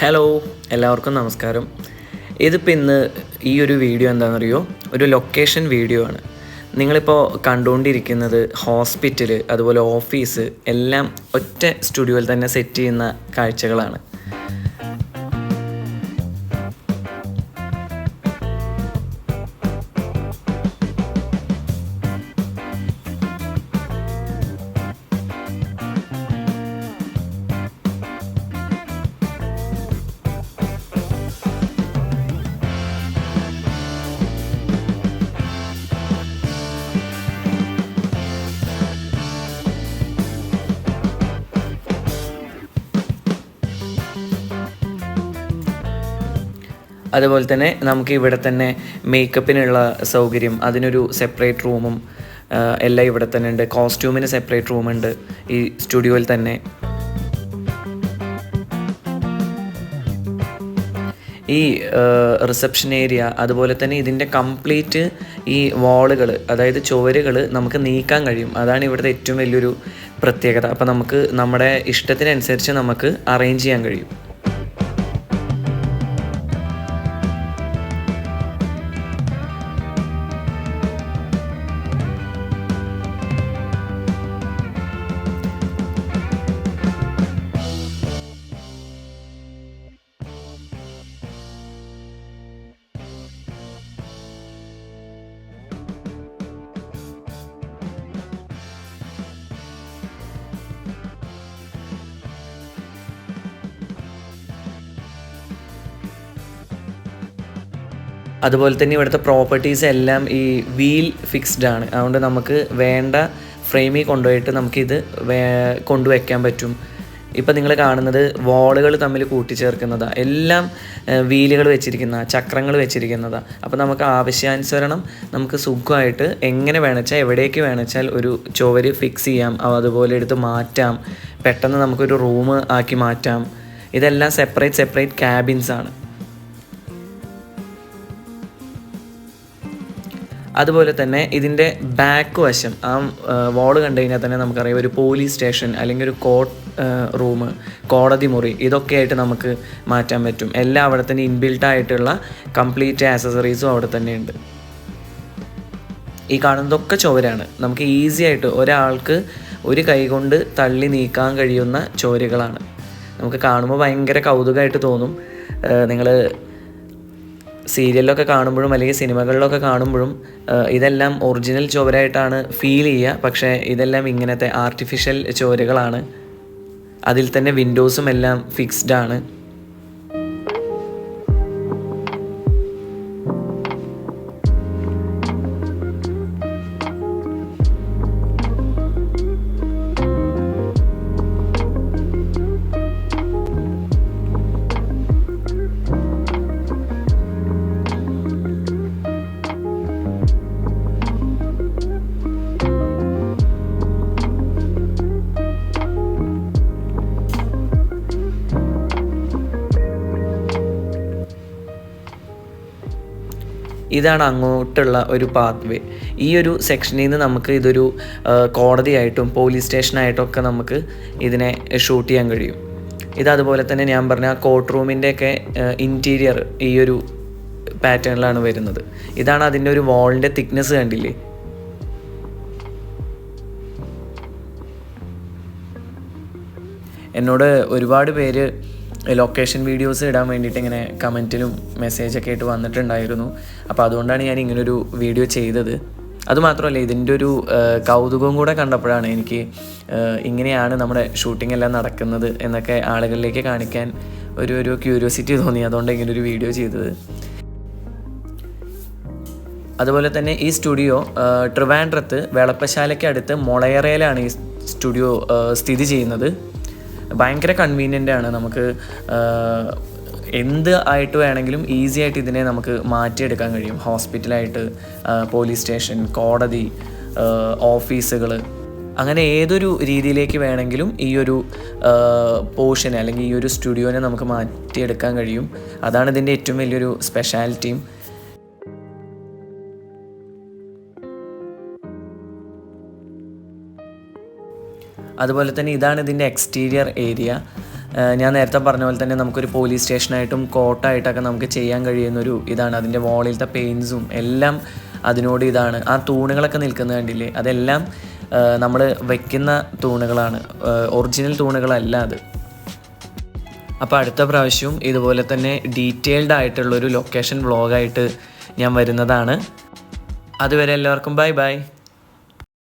Hello എല്ലാവർക്കും നമസ്കാരം. ഇതിപ്പോൾ ഇന്ന് ഈ ഒരു വീഡിയോ എന്താണെന്നറിയോ? ഒരു ലൊക്കേഷൻ വീഡിയോ ആണ്. നിങ്ങളിപ്പോൾ കണ്ടുകൊണ്ടിരിക്കുന്നത് ഹോസ്പിറ്റൽ അതുപോലെ ഓഫീസ് എല്ലാം ഒറ്റ സ്റ്റുഡിയോയിൽ തന്നെ സെറ്റ് ചെയ്യുന്ന കാഴ്ചകളാണ്. അതുപോലെ തന്നെ നമുക്ക് ഇവിടെ തന്നെ മേക്കപ്പിനുള്ള സൗകര്യം അതിനൊരു സെപ്പറേറ്റ് റൂമും എല്ലാം ഇവിടെ തന്നെ ഉണ്ട്. കോസ്റ്റ്യൂമിന് സെപ്പറേറ്റ് റൂമുണ്ട് ഈ സ്റ്റുഡിയോയിൽ തന്നെ. ഈ റിസപ്ഷൻ ഏരിയ അതുപോലെ തന്നെ ഇതിന്റെ കംപ്ലീറ്റ് ഈ വാളുകൾ അതായത് ചുവരുകൾ നമുക്ക് നീക്കാൻ കഴിയും. അതാണ് ഇവിടുത്തെ ഏറ്റവും വലിയൊരു പ്രത്യേകത. അപ്പോൾ നമുക്ക് നമ്മുടെ ഇഷ്ടത്തിനനുസരിച്ച് നമുക്ക് അറേഞ്ച് ചെയ്യാൻ കഴിയും. അതുപോലെ തന്നെ ഇവിടുത്തെ പ്രോപ്പർട്ടീസ് എല്ലാം ഈ വീൽ ഫിക്സ്ഡ് ആണ്. അതുകൊണ്ട് നമുക്ക് വേണ്ട ഫ്രെയിമിൽ കൊണ്ടുപോയിട്ട് നമുക്കിത് വേ കൊണ്ടുവയ്ക്കാൻ പറ്റും. ഇപ്പം നിങ്ങൾ കാണുന്നത് വാളുകൾ തമ്മിൽ കൂട്ടിച്ചേർക്കുന്നതാണ് എല്ലാം വീലുകൾ വെച്ചിരിക്കുന്ന ചക്രങ്ങൾ വെച്ചിരിക്കുന്നതാണ് അപ്പോൾ നമുക്ക് ആവശ്യാനുസരണം നമുക്ക് സുഖമായിട്ട് എങ്ങനെ വേണച്ചാൽ എവിടേക്ക് വേണച്ചാൽ ഒരു ചുവര് ഫിക്സ് ചെയ്യാം. അതുപോലെ എടുത്ത് മാറ്റാം. പെട്ടെന്ന് നമുക്കൊരു റൂം ആക്കി മാറ്റാം. ഇതെല്ലാം സെപ്പറേറ്റ് സെപ്പറേറ്റ് ക്യാബിൻസ് ആണ്. അതുപോലെ തന്നെ ഇതിന്റെ ബാക്ക് വശം ആ വാൾ കണ്ടു കഴിഞ്ഞാൽ തന്നെ നമുക്കറിയാം ഒരു പോലീസ് സ്റ്റേഷൻ അല്ലെങ്കിൽ ഒരു കോർട്ട് റൂം കോടതി മുറി ഇതൊക്കെ ആയിട്ട് നമുക്ക് മാറ്റാൻ പറ്റും. എല്ലാം അവിടെ തന്നെ ഇൻബിൽട്ട് ആയിട്ടുള്ള കംപ്ലീറ്റ് ആക്സസറീസും അവിടെ തന്നെ ഉണ്ട്. ഈ കാണുന്നതൊക്കെ ചോരാണ്. നമുക്ക് ഈസി ആയിട്ട് ഒരാൾക്ക് ഒരു കൈ കൊണ്ട് തള്ളി നീക്കാൻ കഴിയുന്ന ചോരുകളാണ്. നമുക്ക് കാണുമ്പോൾ ഭയങ്കര കൗതുകമായിട്ട് തോന്നും. നിങ്ങൾ സീരിയലിലൊക്കെ കാണുമ്പോഴും അല്ലെങ്കിൽ സിനിമകളിലൊക്കെ കാണുമ്പോഴും ഇതെല്ലാം ഒറിജിനൽ ചോരായിട്ടാണ് ഫീൽ ചെയ്യുക. പക്ഷേ ഇതെല്ലാം ഇങ്ങനത്തെ ആർട്ടിഫിഷ്യൽ ചോരകളാണ് അതിൽ തന്നെ വിൻഡോസും എല്ലാം ഫിക്സ്ഡ് ആണ്. ഇതാണ് അങ്ങോട്ടുള്ള ഒരു പാത്ത് വേ ഈ ഒരു സെക്ഷനിൽ നിന്ന് നമുക്ക് ഇതൊരു കോടതിയായിട്ടും പോലീസ് സ്റ്റേഷനായിട്ടും ഒക്കെ നമുക്ക് ഇതിനെ ഷൂട്ട് ചെയ്യാൻ കഴിയും. ഇത് അതുപോലെ തന്നെ ഞാൻ പറഞ്ഞ കോർട്ട് റൂമിന്റെയൊക്കെ ഇന്റീരിയർ ഈ ഒരു പാറ്റേണിലാണ് വരുന്നത്. ഇതാണ് അതിന്റെ ഒരു വാളിന്റെ തിക്നെസ് കണ്ടില്ലേ? എന്നോട് ഒരുപാട് പേര് ലൊക്കേഷൻ വീഡിയോസ് ഇടാൻ വേണ്ടിയിട്ട് ഇങ്ങനെ കമന്റിലും മെസ്സേജൊക്കെ ആയിട്ട് വന്നിട്ടുണ്ടായിരുന്നു. അപ്പോൾ അതുകൊണ്ടാണ് ഞാൻ ഇങ്ങനൊരു വീഡിയോ ചെയ്തത്. അതുമാത്രമല്ല ഇതിന്റെ ഒരു കൗതുകവും കൂടെ കണ്ടപ്പോഴാണ് എനിക്ക് ഇങ്ങനെയാണ് നമ്മുടെ ഷൂട്ടിംഗ് എല്ലാം നടക്കുന്നത് എന്നൊക്കെ ആളുകളിലേക്ക് കാണിക്കാൻ ഒരു ഒരു ക്യൂരിയോസിറ്റി തോന്നി. അതുകൊണ്ട് ഇങ്ങനൊരു വീഡിയോ ചെയ്തത്. അതുപോലെ തന്നെ ഈ സ്റ്റുഡിയോ ട്രിവാൻഡ്രത്ത് വെളപ്പശാലയ്ക്ക് അടുത്ത് മൊളയറയിലാണ് ഈ സ്റ്റുഡിയോ സ്ഥിതി ചെയ്യുന്നത്. ഭയങ്കര കൺവീനിയന്റ് ആണ്. നമുക്ക് എന്ത് ആയിട്ട് വേണമെങ്കിലും ഈസി ആയിട്ട് ഇതിനെ നമുക്ക് മാറ്റിയെടുക്കാൻ കഴിയും. ഹോസ്പിറ്റലായിട്ട് പോലീസ് സ്റ്റേഷൻ കോടതി ഓഫീസുകൾ അങ്ങനെ ഏതൊരു രീതിയിലേക്ക് വേണമെങ്കിലും ഈ ഒരു പോർഷനെ അല്ലെങ്കിൽ ഈ ഒരു സ്റ്റുഡിയോനെ നമുക്ക് മാറ്റിയെടുക്കാൻ കഴിയും. അതാണ് ഇതിന്റെ ഏറ്റവും വലിയൊരു സ്പെഷ്യാലിറ്റിയും അതുപോലെ തന്നെ ഇതാണ് ഇതിന്റെ എക്സ്റ്റീരിയർ ഏരിയ ഞാൻ നേരത്തെ പറഞ്ഞ പോലെ തന്നെ നമുക്കൊരു പോലീസ് സ്റ്റേഷനായിട്ടും കോട്ടായിട്ടൊക്കെ നമുക്ക് ചെയ്യാൻ കഴിയുന്നൊരു ഇതാണ്. അതിന്റെ വാളിലത്തെ പെയിൻസും എല്ലാം അതിനോട് ഇതാണ്. ആ തൂണുകളൊക്കെ നിൽക്കുന്ന കണ്ടില്ലേ? അതെല്ലാം നമ്മൾ വെക്കുന്ന തൂണുകളാണ്. ഒറിജിനൽ തൂണുകളല്ല അത്. അപ്പോൾ അടുത്ത പ്രാവശ്യവും ഇതുപോലെ തന്നെ ഡീറ്റെയിൽഡ് ആയിട്ടുള്ളൊരു ലൊക്കേഷൻ വ്ളോഗായിട്ട് ഞാൻ വരുന്നതാണ്. അതുവരെ എല്ലാവർക്കും ബൈ ബൈ